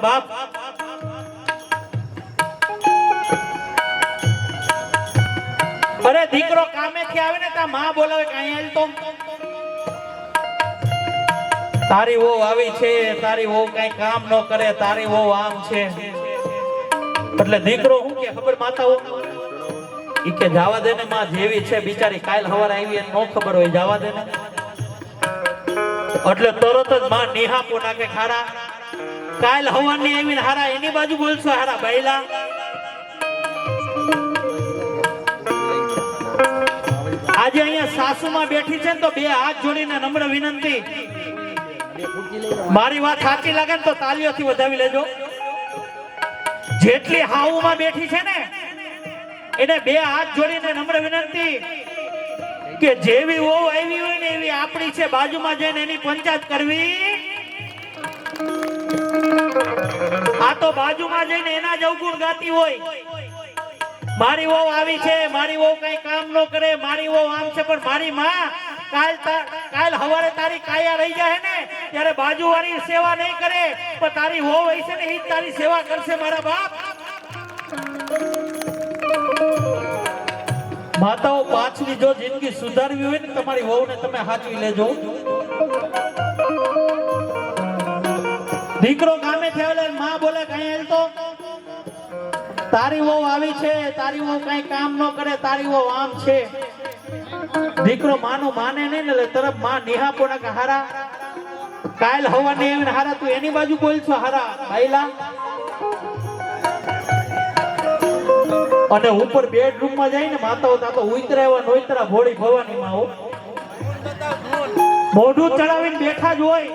બાપ. અરે દીકરો કામેથી આવે ને તા માં બોલાવે કે અહીંયા હાલ તો. તારી વહુ આવી છે, તારી વહુ કઈ કામ ન કરે, તારી વહુ આમ છે. એટલે દીકરો હું કે, ખબર માતાઓ? ઈ કે, જાવા દે ને માં, જેવી છે બિચારી, કાલ હવાર આવી નો ખબર હોય, જાવા દે ને. એટલે તરત જ માં નિહાપો નાખે ખારા. કાલ હવાની આવીને હારા, એની બાજુ બોલશો હારા ભાઈલા આજે અહીંયા સાસુમાં બેઠી છે ને તો બે હાથ જોડીને નમ્ર વિનંતી. મારી વાત સાચી લાગે ને તો તાલીઓથી વધાવી લેજો. જેટલી હાવુમાં બેઠી છે ને, એને બે હાથ જોડીને નમ્ર વિનંતી કે જેવી વહુ આવી હોય ને એવી આપણી છે. બાજુમાં જઈને એની પંચાયત કરવી. તો બાજુમાં જઈને એના જ અવગુણ ગાતી હોય. મારી વહુ આવી છે, મારી વહુ કઈ કામ ન કરે, મારી વહુ આમ છે, પણ મારી માં કાલ કાલ હવારે તારી કાયા રહી જાય ને, ત્યારે બાજુવાળી સેવા નહીં કરે, પણ તારી વહુ હોય છે ને એ તારી સેવા કરશે મારા બાપ. માતાઓ, પાછલી જો જિંદગી સુધારવી હોય ને, તમારી વહુને તમે હાચવી લેજો. દીકરો ગામે થયેલો માં બોલે કઈ હેલતો તારી વહુ આવી છે, તારી વહુ કઈ કામ ન કરે, તારી વહુ આમ છે. દીકરો માનું માને નહીં ને તરફમાં નિહાપો ના કે હારા, કાલ હવાની આવીને હારા, તું એની બાજુ બોલશો હારા, ભાઈલા. અને ઉપર બેડરૂમમાં જઈને માતાઓ તાતો ઉતરા એવા નોતરા ભોળી ભવાની માં મોઢું ચડાવીને બેઠા જ હોય.